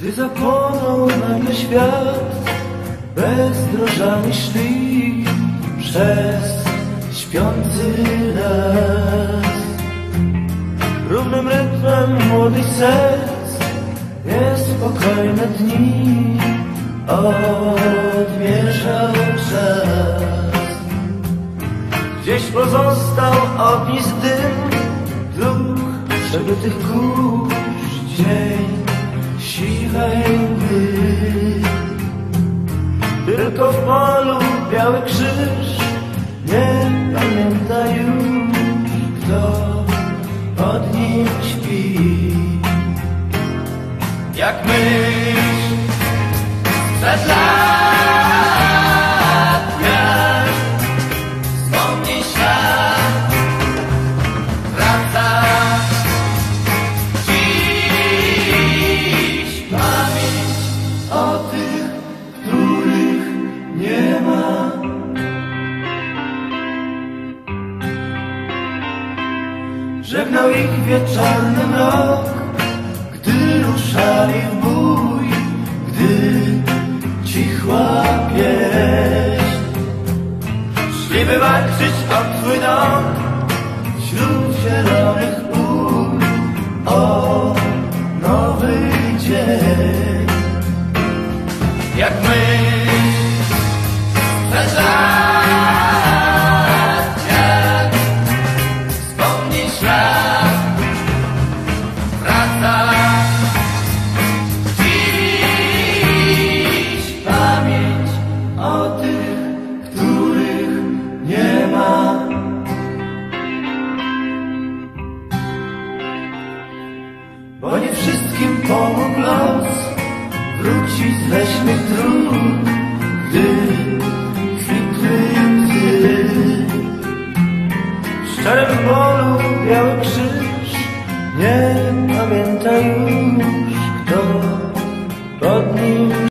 Płonął nagle świat, bezdrożami szli przez śpiący las. Równym rytmem młodych serc niespokojne dni odmierzał czas. Gdzieś pozostał ognisk dym, dróg przebytych kurz, dzień Tylko w polu biały krzyż nie pamięta już, kto pod nim śpi. Jak myśl lat Żegnał ich wieczorny mrok, gdy ruszali w bój, gdy cichła pieśń. Szliby walczyć o twój dom wśród zielonych pól, o nowy dzień. Jak my Bo nie wszystkim pomógł los wrócić z leśnych dróg, gdy kwitły łzy. W szczerym polu biały krzyż nie pamięta